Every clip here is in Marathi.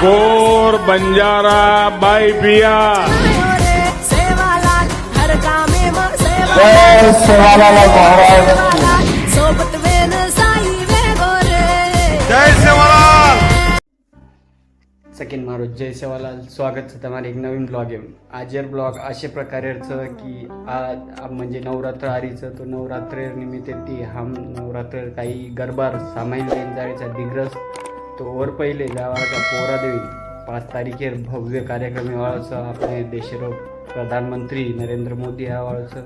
गोर बंजारा बाई बिया सेवालाल हर कामे मग जय सेवालाल महाराज की. सेवालाल सोबत वेन साई वे गोरे जय सेवालाल સેકન્ડ મારું જય સેવાલાલ સ્વાગત છે તમારી એક નવીન બ્લોગ એમ આજેર બ્લોગ अशा प्रकारे છે की आज આ म्हणजे नवरात्र आरीचं तो नवरात्र निमित्त ती हम नवरात्र काही गरबार सामाईन लेन जायचा दिग्रस तोवर पहिले जावा का पोरा देवी पाच तारखेर भव्य कार्यक्रम हेवाळचं आपले देशरो प्रधानमंत्री नरेंद्र मोदी हेवाळचं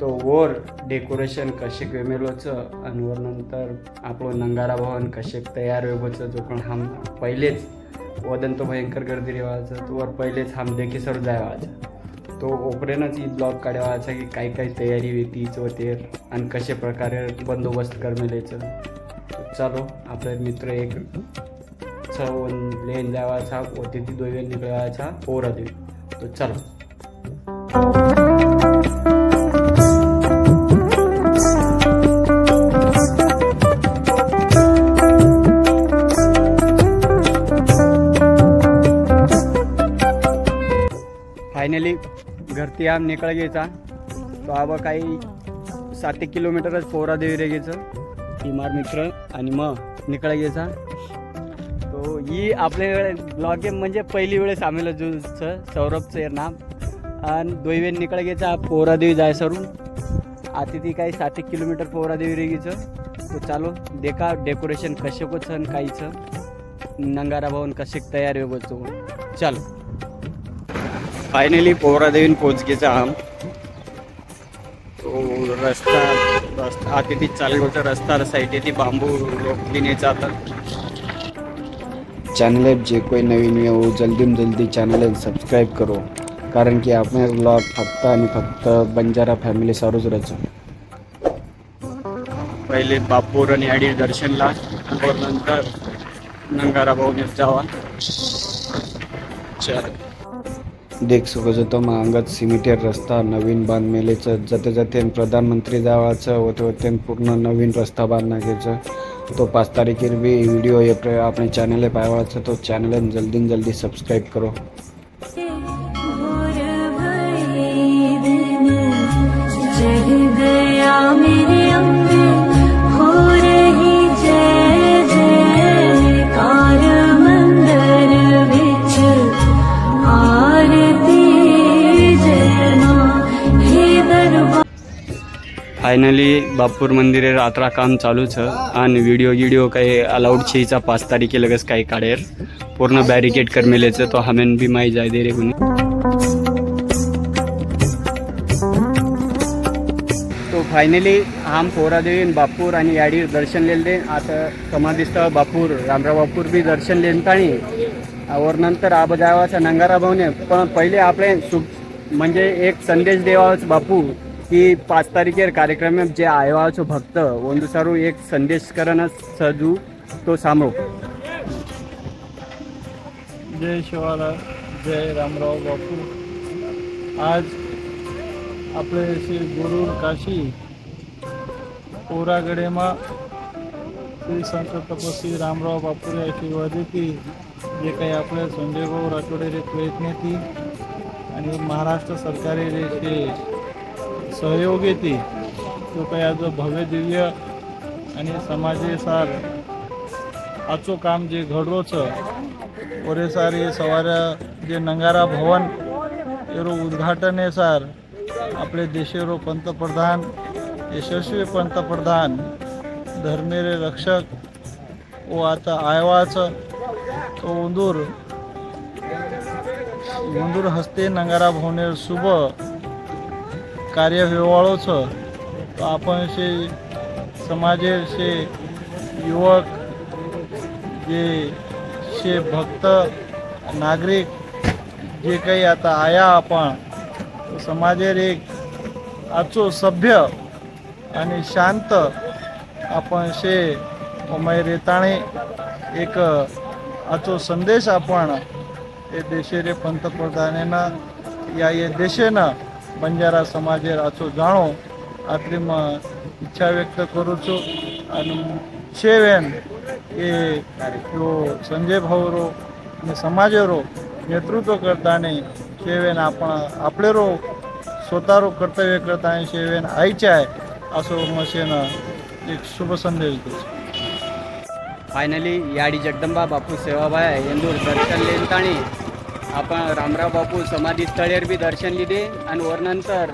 तो वर डेकोरेशन कशेक वेमेलोचं आणि वर नंतर आपलो नंगारा भवन कशेक तयार वेबोचं जो पण हम पहिलेच वदन तो भयंकर गर्दी रेवायचं तो वर पहिलेच हम देखीसर जायवायचं तो ओपरेनच ही ब्लॉग काढवायचा की काय काय तयारी होती व ते आणि कशा प्रकारे बंदोबस्त करमेलेचं. चालो. आपले मित्र एक सवन लेन द्यावायचा व तिथे दोघे निघावाचा पोरा देऊ. तर चालो. फायनली घरती आम निकळ घ्यायचा. तो आबा काही सात एक किलोमीटरच पोरा देवी रे घ्यायचं. घ्यायचं इमार मित्र आणि मग निकळ घ्यायचा तो ही आपल्या ब्लॉग म्हणजे पहिली वेळेस आम्हाला जुचं सौरभचं हे नाम. आणि दोयवेन निकळ घ्यायचा पोहरादेवी जाय सरून. आता ती काही सात एक किलोमीटर पोहरादेवी रेगीचं रे तो चालो देखा डेकोरेशन कसे कोचं काहीचं नंगारा भवन कसे तयार वेगोचं चालो. फायनली पोहरादेवीन पोचगेचा आम तो रस्ता रस्ता आतिथी चालवचा रस्ता साईड ती बांबू रोखलीने जातात. चॅनल आहे जे कोई नवीन येऊ जल्दीम जल्दी चॅनल सबस्क्राईब करो. कारण की आपण ब्लॉग फक्त आणि फक्त बंजारा फॅमिली सारूच रचू पहिले बापूर आणि आडी दर्शनला नंतर नंगारा भाऊ जावा. चल. देख सको जो तो अंगत सिमिटेर रस्ता नवीन बांध मेलेचं जाते जाते प्रधानमंत्री जावाचं होते होते पूर्ण नवीन रस्ता बांध नागायचं तो पाच तारीखेर बी व्हिडिओ ये प्र- आपणे चॅनल पाहावाचं तो चॅनल जल्दी न जल्दी सब्सक्राइब करो भोर भई दिन फायनली बापूर मंदिरे रात्रा काम चालू छ आणि व्हिडिओ गिडिओ काही अलाउड छेचा पाच तारीखे लगेच काही काढेल. पूर्ण बॅरिकेड कर मेलेचं तो हमेन बी माही जाय दे रे कुणी तो फायनली आम पोरादेवीन बापूर आणि याडीर दर्शन लेल दे आता समाधिस्थ बापूर रामराव बापूर बी दर्शन लेन ताणी. नंतर आब जावाचा नंगारा भाऊने. पण पहिले आपले सु म्हणजे एक संदेश देवाच बापू કે પાંચ તારીખે કાર્યક્રમે જે આવ્યા છો ભક્ત ಒಂದು સારો એક સંદેશ કરન સજુ તો સાંભળો જય શિવાલા જય રામરાવ બાપુ આજ આપણે શ્રી ગુરુ કાશી ઓરાગડેમાં શ્રી સંત તપસ્વી રામરાવ બાપુની આશીર્વાદથી જે કંઈ આપણે સંજયભાઉ રાઠોડે પ્રયત્નથી અને મહારાષ્ટ્ર સરકારે જે છે सहयोग येते तो काही आज भव्य दिव्य आणि समाजेसार आजचं काम जे घडरोचं ओरे हे सवाऱ्या जे नंगारा भवन एरो उद्घाटन आहे सार आपले देशेरो पंतप्रधान यशस्वी पंतप्रधान धर्मेरे रक्षक व आता आयवाचं तो उंदूर उंदूर हस्ते नंगारा भवनेर शुभ कार्य व्यवहाळोचं तर आपण शे समाजेर शे युवक जे शे भक्त नागरिक जे काही आता आया आपण समाजेर एक आजचो सभ्य आणि शांत आपण शे उमय रेताणे एक आजचो संदेश आपण हे देशेरे पंतप्रधानेनं या ये देशेनं બંજારા સમાજે રાચો જાણો આટલીમાં ઈચ્છા વ્યક્ત કરું છું અને સેવેન એ જો સંજય ભાવરો અને સમાજેરો નેતૃત્વ કરતાને સેવેન આપણા આપલેરો स्वतःरो कर्तव्य करत आहे शेवेन आईचे आहे असं मशेनं एक शुभ संदेश देतो फायनली याडी जगदंबा बापू सेवाबाई इंदूर दर्शन लेणताणी आपण रामराव बापू समाधी स्थळेर बी दर्शन लिदे आणि वरनंतर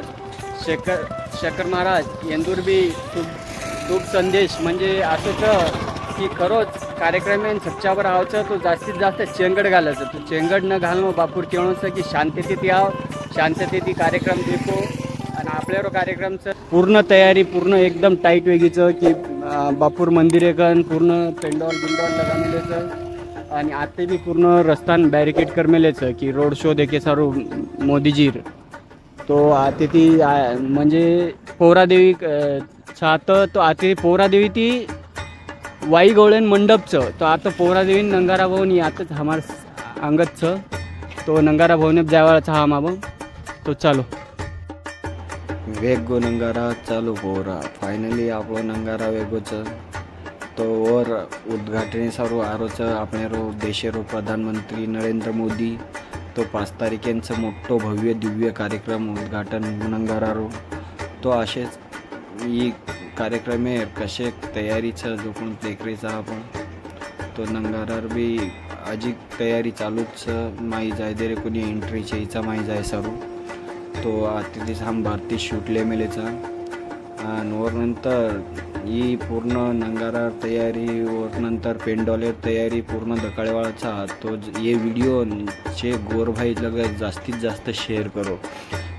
शेखर शेखर महाराज येंदूर बी शुभ संदेश. म्हणजे असंच की खरोच कार्यक्रम आहे सच्चावर आवचं तो जास्तीत जास्त चेंगड घालायचं. तो चेंगड न घालणं हो बापूर केवणचं की शांततेत याव शांततेत कार्यक्रम देखो आणि आपल्यावर कार्यक्रमचं पूर्ण तयारी पूर्ण एकदम टाईट वेगळीचं की बापूर मंदिर एकन पूर्ण पेंडॉल बिंडॉल लगामेलेचं आणि आता बी पूर्ण रस्ता बॅरिकेड करमेलेच की रोड शो देखे सारू मोदीजीर. तो आते ती म्हणजे पोरादेवी छात तो आते पोहरादेवी ती वाई गोळेन मंडपचं. तो आता पोहरादेवी नंगारा भाऊन आताच हमार अंगतचं. तो नंगारा भाऊने जावाळचा हा मा तो चालो. वेगो नंगारा चालू पोहरा फायनली आपला नंगारा वेगोचं. तो और उद्घाटन सर्व आपणारो देशेरो प्रधानमंत्री नरेंद्र मोदी तो पाच तारखेंचं मोठो भव्य दिव्य कार्यक्रम उद्घाटन म्हणून तो असेच ही कार्यक्रमे कशे तयारीचं जोखून देखरेचा आपण. तो नंगारार बी अजी तयारी चालूच माही जाय दे रे कोणी एंट्री चेचा माही जाय सरू. तो आतिथीस हम भारती शूटले मेलेचा. नंतर ही पूर्ण नंगारा तयारी वर नंतर पेंडॉलेर तयारी पूर्ण दकाळेवाळाचा तो हे व्हिडिओ चे गोरभाई लगत जास्तीत जास्त शेअर करो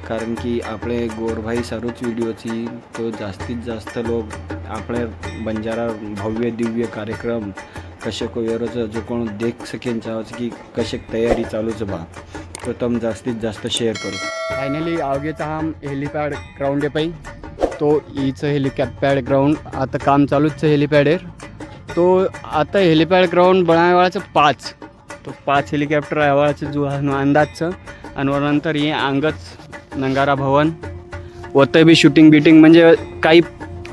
कारण की आपले गोरभाई सारूच व्हिडिओची तो जास्तीत जास्त लोक आपले बंजारा भव्य दिव्य कार्यक्रम कसे को वेरोचं जो कोण देख सकेन चाहच की कसे तयारी चालूच बा तो तम जास्तीत जास्त शेअर करू फायनली अवघेचा हा हेलिपॅड ग्राउंड आहे पाई तो इचं हेलिपॅड ग्राउंड आता काम चालूच आहे हेलिपॅडेर. तो आता हेलिपॅड ग्राउंड बनायवाळाचं पाच. तो पाच हेलिकॉप्टर आवाळाचं जो अंदाजचं. आणि नंतर हे अंगच नंगारा भवन. होतं बी शूटिंग बिटिंग म्हणजे काही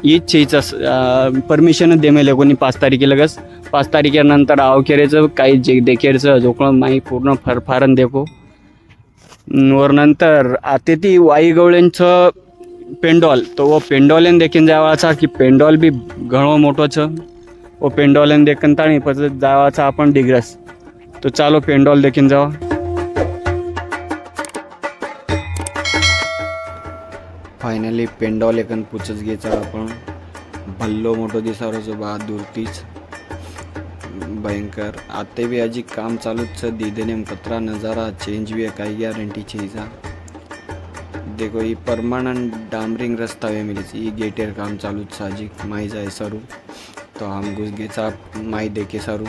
हीच छेचं परमिशन दे मेले कोणी पाच तारखेलगच पाच तारखेनंतर आवखेरेचं काही जे देखेरचं झोकळं माही पूर्ण फरफारण देखो वर नंतर आता ती वाई गवळ्यांचं पेंडॉल. तो वो पेंडॉलेन देखीन जावाचा की पेंडॉल बी घणो मोठो छ. वो पेंडॉलेन देखीन ताणी પછી जावाचा आपण डिग्रस. तो चालो पेंडॉल देखीन जावा फायनली पेंडॉल एकन पुचच घ्यायचा आपण. भल्लो मोठो दिसारो जो बहादूर तीच. भयंकर. आता बी अजी काम चालूच छ. दीदे नेम कतरा नजारा चेंज भी है काही गॅरंटी छेचा देखो ही परमानंट डामरिंग रस्ता वे मिली ही गेटेर काम चालूच छ अजी माई जाय सरू. तो हम घुस घेचा माई देखे सरू.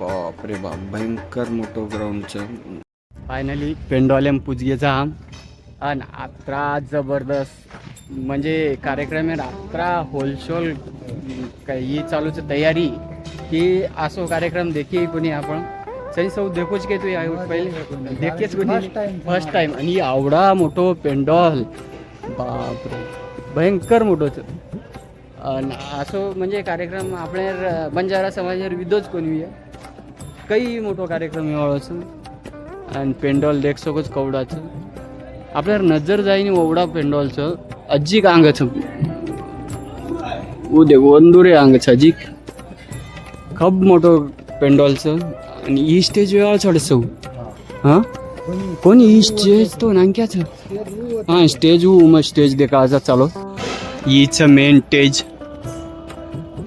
बाप रे बाप. भयंकर मोठो ग्राउंड छ. फायनली पेंडॉलेम पुजगेचा आम. आणि अत्रा जबरदस्त. म्हणजे कार्यक्रम आहे अत्रा होलशोल ही चालूच तयारी की असो कार्यक्रम देखी कोणी आपण सही सौ देखोच के तू पहिले कोणी फर्स्ट टाइम आणि आवडा मोठो पेंडॉल। बापरे। भयंकर आणि असो म्हणजे कार्यक्रम आपल्या बंजारा समाजावर विदोच कोणी काही मोठो कार्यक्रम एवढाच आणि पेंडॉल देख सगळंच कवडाचं आपल्याला नजर जाईन ओवडा पेंडॉलचं अज्जिक अंगाचं उदे वंदुरे अंगाचं अजिक। खूप मोठं पेंडॉलचं आणि ही स्टेज वेळा चढसो हां कोण ही स्टेज तो नांक्याच हां स्टेज हू मग स्टेज देखाचा चालो हीच मेन स्टेज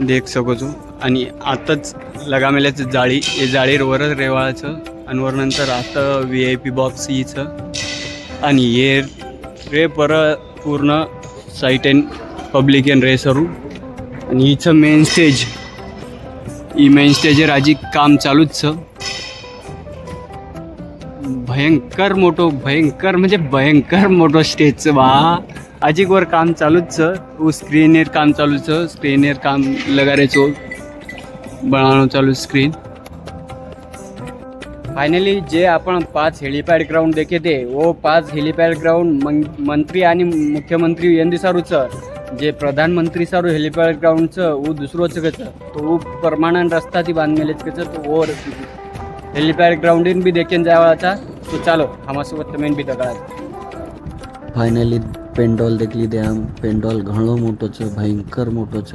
देख सको तू आणि आताच लगामेल्याचं जाळी हे जाळीर वरच रेवाळाचं आणि वर नंतर आता व्ही आय पी बॉक्स हीचं आणि हे रे पर पूर्ण साईट एन पब्लिक एन रेसरू आणि हिचं मेन स्टेज ही मेन स्टेजर आजी काम चालूच छ भयंकर मोठो भयंकर म्हणजे भयंकर मोठो स्टेजचं बा अजिकवर काम चालूच छ उ स्क्रीनेर काम चालूच छ स्क्रीनेर काम लगारेचो बनावणं चालू स्क्रीन फायनली जे आपण पाच हेलिपॅड ग्राउंड देखे ते वो पाच हेलिपॅड ग्राउंड मंत्री आणि मुख्यमंत्री यांनी सर जे प्रधानमंत्री सारो हेलीपैड ग्राउंड छ वो दूसरो छ तो वो परमानंट रस्ता ती बांध कसं तो ओवर हेलीपैड ग्राउंड इन भी देखील जावा था तो चालो हमासोबत मेन बी भी फायनली पेंडॉल देखली दे आम पेंडॉल પેન્ડોલ मोठंच भयंकर मोठंच.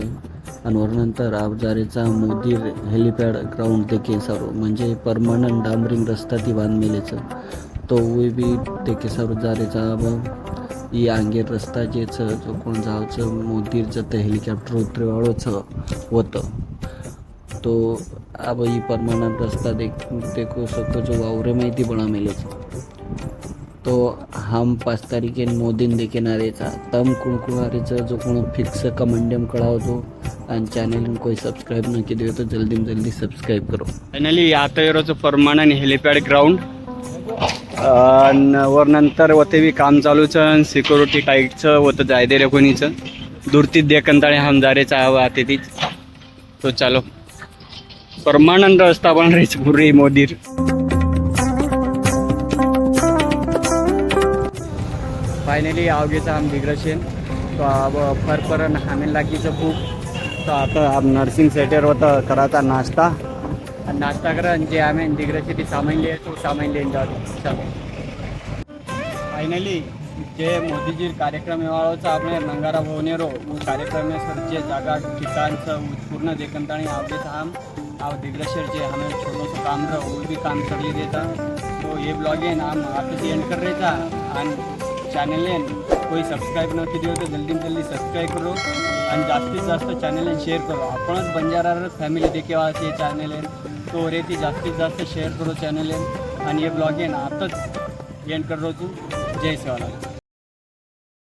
आणि वरनंतर अवजारेचा मोदी हेलिपॅड ग्राउंड देखील सारो. म्हणजे परमानंट डांबरिंग रस्ता ती बांधलेलेच. तो बी देखील सारू. जारेचा ही अंगे रस्ता जेच जो कोण जायचं मोदीचं ते हेलिकॉप्टर उतरवाळच होतं तो अब ही परमानंद रस्ता देख देखो सबको जो वावरे में थी बड़ा मिले तो हम पाच तारीख के नौ देखे ना रहता तम कुंकुमा जो कोण फिक्स कमंडम कड़ा हो तो एंड कोई को न नहीं किया तो जल्दी में जल्दी सब्सक्राइब करो फाइनली आता परमानंद हेलीपैड ग्राउंड वर नंतर होते बी काम चालूच सिक्युरिटी टाईटचं होतं जायदे रे कोणीचं. दुरतीत देखंताळे हमदारेचा हवा ते तीच. तो चालो. परमानंद रस्ता पण रेच पुरी मोदीर. फायनली आवगेचा आम दिग्रशेन तो अब फरफरन हामेन लागीचं खूप. तो आता आम नर्सिंग सेंटर होतं कराचा नाश्ता. आणि नाश्ता करा आणि जे आम्ही दिग्रशी ती सामान लिहे तो सामान लिहिन जातो चलो फायनली जे मोदीजी कार्यक्रम येवाळोचा આપણે નંગારા ભવનેરો वो कार्यक्रम में सर जे जागा ठिकाण पूर्ण देखंताणी आवडेचा आम आव दिग्रशर जे हमें छोटो सो काम रहा वो भी काम करिए देता तो ये ब्लॉग है नाम आप एंड कर रहे था आणि चॅनल कोई सबस्क्राईब नक्की दियो तर जल्दी में जल्दी सबस्क्राईब करो आणि जास्तीत जास्त चॅनल शेअर करो आपणच बंजारा फॅमिली देखे वाचे चॅनल आहे ती जास्तीत जास्त शेअर करू चॅनल आहे आणि हे ब्लॉग आहे आताच एंड कर जय सेवालाल